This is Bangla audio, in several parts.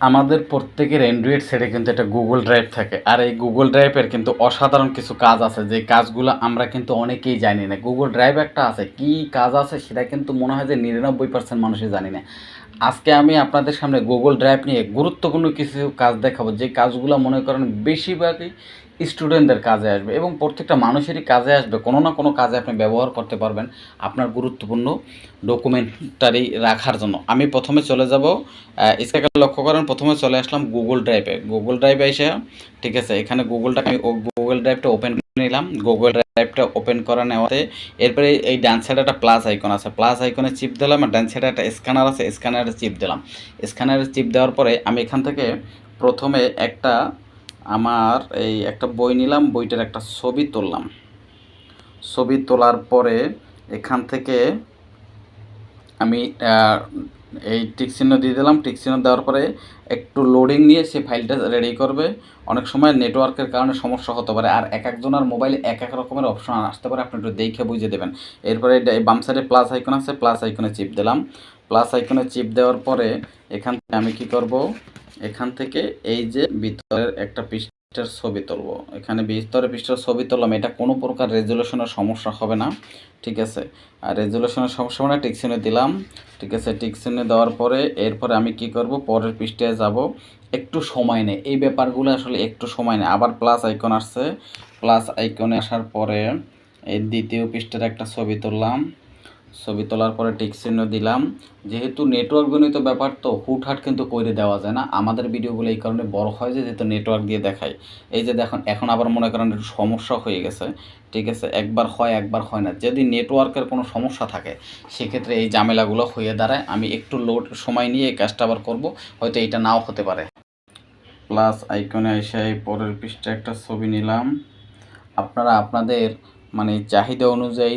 আমাদের প্রত্যেকের অ্যান্ড্রয়েড সেটে কিন্তু একটা গুগল ড্রাইভ থাকে। আর এই গুগল ড্রাইভের কিন্তু অসাধারণ কিছু কাজ আছে। যে কাজগুলো আমরা কিন্তু অনেকেই জানি না। গুগল ড্রাইভ একটা আছে। কি কাজ আছে সেটা কিন্তু মনে হয় যে নিরানব্বই পার্সেন্ট মানুষই জানি না। আজকে আমি আপনাদের সামনে গুগল ড্রাইভ নিয়ে গুরুত্বপূর্ণ কিছু কাজ দেখাবো। যে কাজগুলো মনে করেন বেশিরভাগই স্টুডেন্টদের কাজে আসবে এবং প্রত্যেকটা মানুষেরই কাজে আসবে। কোনো না কোনো কাজে আপনি ব্যবহার করতে পারবেন আপনার গুরুত্বপূর্ণ ডকুমেন্টারি রাখার জন্য। আমি প্রথমে চলে যাব স্ক্যাকে লক্ষ্য করেন, প্রথমে চলে আসলাম গুগল ড্রাইভে গুগল ড্রাইভে এসে, ঠিক আছে, এখানে গুগলটা আমি গুগল ড্রাইভটা ওপেন করে নিলাম। গুগল ড্রাইভটা ওপেন করা নেওয়াতে। এরপরে এই ডান সাইডে একটা প্লাস আইকন আছে। প্লাস আইকনে চিপ দিলাম আর ডান সাইডে একটা স্ক্যানার আছে। স্ক্যানারে চিপ দিলাম। স্ক্যানারে চিপ দেওয়ার পরে আমি এখান থেকে প্রথমে একটা আমার এই একটা বই নিলাম। বইটার একটা ছবি তুললাম। ছবি তোলার পরে এখান থেকে আমি এই টিক চিহ্ন দিয়ে দিলাম। টিক চিহ্ন দেওয়ার পরে একটু লোডিং নিয়ে সে ফাইলটা রেডি করবে। অনেক সময় নেটওয়ার্কের কারণে সমস্যা হতে পারে। আর এক একজনের মোবাইলে এক এক রকমের অপশন আসতে পারে। আপনি একটু দেখে বুঝে দেবেন। এরপরে এই বাম সাইডে প্লাস আইকন আছে। প্লাস আইকনে চিপ দিলাম। প্লাস আইকনে চিপ দেওয়ার পরে এখান থেকে আমি কি করব? এখান থেকে এই যে ভিতরের একটা পৃষ্ঠার ছবি তুলবো। এখানে ভিতরে পৃষ্ঠার ছবি তুললাম, এটা কোনো প্রকার রেজুলেশনের সমস্যা হবে না, ঠিক আছে? আর রেজুলেশনের সমস্যা মানে টিকসিনে দিলাম, ঠিক আছে? টিকসিনে দেওয়ার পরে এরপরে আমি কি করব? পরের পৃষ্ঠায় যাব। একটু সময় নেই, এই ব্যাপারগুলো আসলে একটু সময় নেই। আবার প্লাস আইকন আসছে। প্লাস আইকনে আসার পরে এই দ্বিতীয় পৃষ্ঠার একটা ছবি তুললাম। ছবি তোলার পরে টিক চিহ্ন দিলাম। যেহেতু নেটওয়ার্ক জনিত ব্যাপার, তো হুটহাট কিন্তু করে দেওয়া যায় না। আমাদের ভিডিওগুলো এই কারণে বড় হয় যে, যেহেতু নেটওয়ার্ক দিয়ে দেখায় এই যে দেখুন, এখন আবার মনে করেন একটু সমস্যা হয়ে গেছে। ঠিক আছে, একবার হয় একবার হয় না। যদি নেটওয়ার্কের কোনো সমস্যা থাকে, সেক্ষেত্রে এই ঝামেলাগুলো হয়ে দাঁড়ায়। আমি একটু লোড সময় নিয়ে এই কাজটা আবার করব। হয়তো এটা নাও হতে পারে। প্লাস আইকনে এসে পরের পৃষ্ঠে একটা ছবি নিলাম। আপনারা আপনাদের মানে চাহিদা অনুযায়ী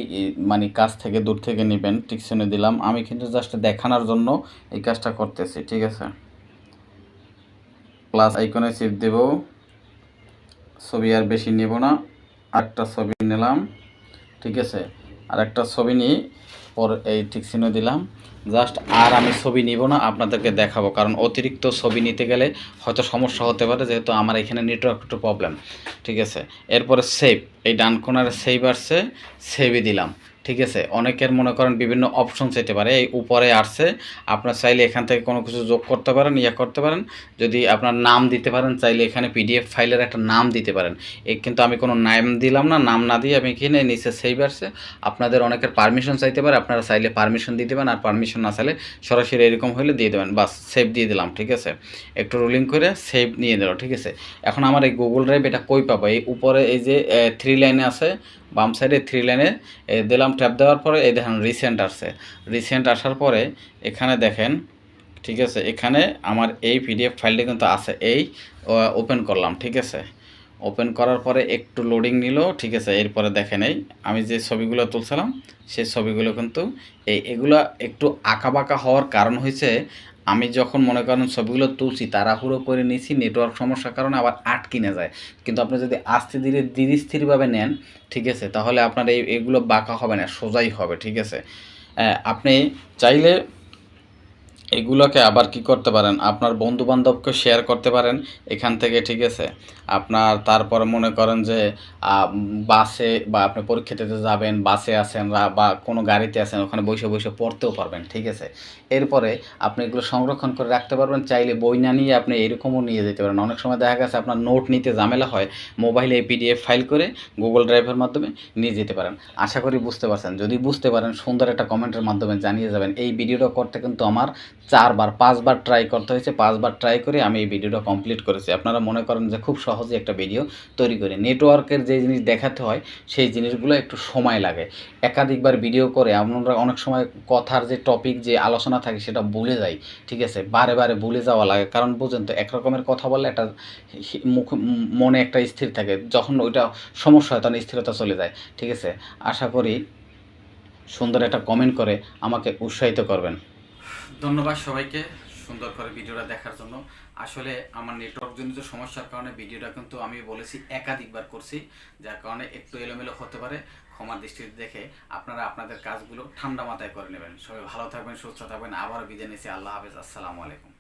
মানে কাজ থেকে দূর থেকে নেবেন টিকশনে দিলাম। আমি কিন্তু জাস্ট দেখানোর জন্য এই কাজটা করতেছি, ঠিক আছে? প্লাস আইকনে চিপ দেব। ছবি আর বেশি নেব না। আরেকটা ছবি নিলাম, ঠিক আছে? আর একটা ছবি নিয়ে পর এই টিকসিনও দিলাম। জাস্ট আর আমি ছবি নিব না, আপনাদেরকে দেখাবো। কারণ অতিরিক্ত ছবি নিতে গেলে হয়তো সমস্যা হতে পারে, যেহেতু আমার এখানে নেটওয়ার্ক একটু প্রবলেম ঠিক আছে? এরপরে সেভ এই ডান কোনারে সেভ আসছে সেভই দিলাম। ঠিক আছে? অনেকের মনে করেন বিভিন্ন অপশন চাইতে পারে। এই উপরে আসছে, আপনার চাইলে এখান থেকে কোনো কিছু যোগ করতে পারেন, ইয়া করতে পারেন। যদি আপনার নাম দিতে পারেন, চাইলে এখানে পিডিএফ ফাইলের একটা নাম দিতে পারেন। এই কিন্তু আমি কোনো নাম দিলাম না, নাম না দিয়ে আমি এখানে নিচে সেভ আসছে। আপনাদের অনেকের পারমিশন চাইতে পারে, আপনারা চাইলে পারমিশন দিয়ে দেবেন আর পারমিশন না চাইলে সরাসরি এরকম হলে দিয়ে দেবেন। বাস সেভ দিয়ে দিলাম, ঠিক আছে? একটু রোলিং করে সেভ নিয়ে দিল ঠিক আছে? এখন আমার এই গুগল ড্রাইভ এটা কই পাবো? এই উপরে এই যে থ্রি লাইনে আছে বাম সাইডে থ্রি লাইনে দিলাম ট্যাপ দেওয়ার পরে, এই দেখেন রিসেন্ট আসছে। রিসেন্ট আসার পরে এখানে দেখেন, ঠিক আছে, এখানে আমার এই পিডিএফ ফাইলটি কিন্তু আছে, এই ওপেন করলাম, ঠিক আছে। ওপেন করার পরে একটু লোডিং নিল, ঠিক আছে, এরপরে দেখেন এই, আমি যে ছবিগুলো তুলছিলাম, সেই ছবিগুলো কিন্তু, এই, এগুলো একটু আঁকাবাঁকা হওয়ার কারণ হয়েছে আমি যখন মনে করেন ছবিগুলো তুলছি, তাড়াহুড়ো করে নিছি নেটওয়ার্ক সমস্যার কারণে আবার আটকিনে যায়। কিন্তু আপনি যদি আস্তে ধীরে ধীরে স্থিরভাবে নেন, ঠিক আছে, তাহলে আপনার এই, এগুলো বাঁকা হবে না, সোজাই হবে, ঠিক আছে। আপনি চাইলে এগুলোকে আবার কি করতে পারেন? আপনার বন্ধু বান্ধবকে শেয়ার করতে পারেন এখান থেকে, ঠিক আছে? আপনার তারপর মনে করেন যে বাসে বা আপনি পরীক্ষা দিতে যাবেন, বাসে আছেন বা কোনো গাড়িতে আছেন, ওখানে বসে বসে পড়তেও পারবেন, ঠিক আছে? এরপরে আপনি এগুলো সংরক্ষণ করে রাখতে পারবেন, চাইলে বই না নিয়ে আপনি এরকমও নিয়ে যেতে পারেন। অনেক সময় দেখা গেছে আপনার নোট নিতে ঝামেলা হয় মোবাইলে পিডিএফ ফাইল করে গুগল ড্রাইভের মাধ্যমে নিয়ে যেতে পারেন। আশা করি বুঝতে পারছেন। যদি বুঝতে পারেন, সুন্দর একটা কমেন্টের মাধ্যমে জানিয়ে যাবেন। এই ভিডিওটা করতে কিন্তু আমার চারবার, পাঁচবার ট্রাই করতে হয়েছে, পাঁচবার ট্রাই করে আমি এই ভিডিওটা কমপ্লিট করেছি। আপনারা মনে করেন যে খুব সহজে একটা ভিডিও তৈরি করি। নেটওয়ার্কের যে জিনিস দেখাতে হয়, সেই জিনিসগুলো একটু সময় লাগে। একাধিকবার ভিডিও করে আমরা অনেক সময় কথার যে টপিক যে আলোচনা থাকে, সেটা ভুলে যাই, ঠিক আছে? বারে বারে ভুলে যাওয়া লাগে। কারণ বুঝেন তো, এক রকমের কথা বললে একটা মুখ, মনে একটা স্থির থাকে। যখন ওইটা সমস্যা হয়, তখন স্থিরতা চলে যায়, ঠিক আছে? আশা করি সুন্দর একটা কমেন্ট করে আমাকে উৎসাহিত করবেন। ধন্যবাদ সবাইকে সুন্দর করে ভিডিওটা দেখার জন্য। আসলে আমার নেটওয়ার্ক জনিত সমস্যার কারণে ভিডিওটা কিন্তু আমি বলেছি একাধিকবার করছি, যার কারণে একটু এলোমেলো হতে পারে ক্ষমার দৃষ্টিতে দেখে আপনারা আপনাদের কাজগুলো ঠান্ডা মাথায় করে নেবেন। সবাই ভালো থাকবেন, সুস্থ থাকবেন, আবারও বিদায় নিচ্ছি। আল্লাহ হাফেজ, আসসালামু আলাইকুম।